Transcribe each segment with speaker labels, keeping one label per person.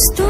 Speaker 1: হস্ত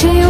Speaker 1: সে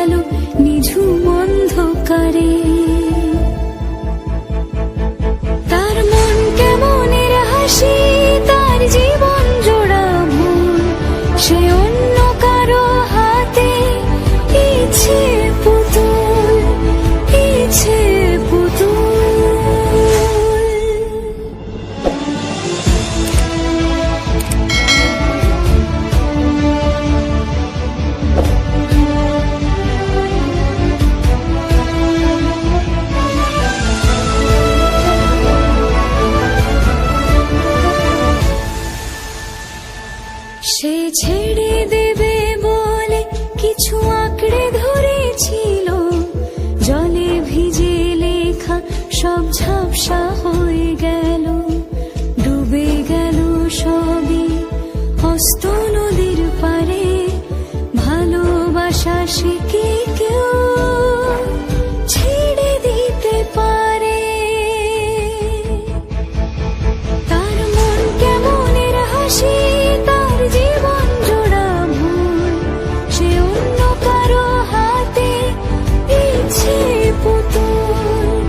Speaker 1: হস্ত নদীর পারে ভালোবাসা কি কেউ ছেড়ে দিতে পারে। তার মন কেমনের হাসি, তার জীবন সে অন্য কারও হাতে পুতুল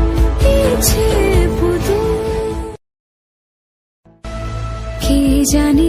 Speaker 1: পুতুল। কে জানে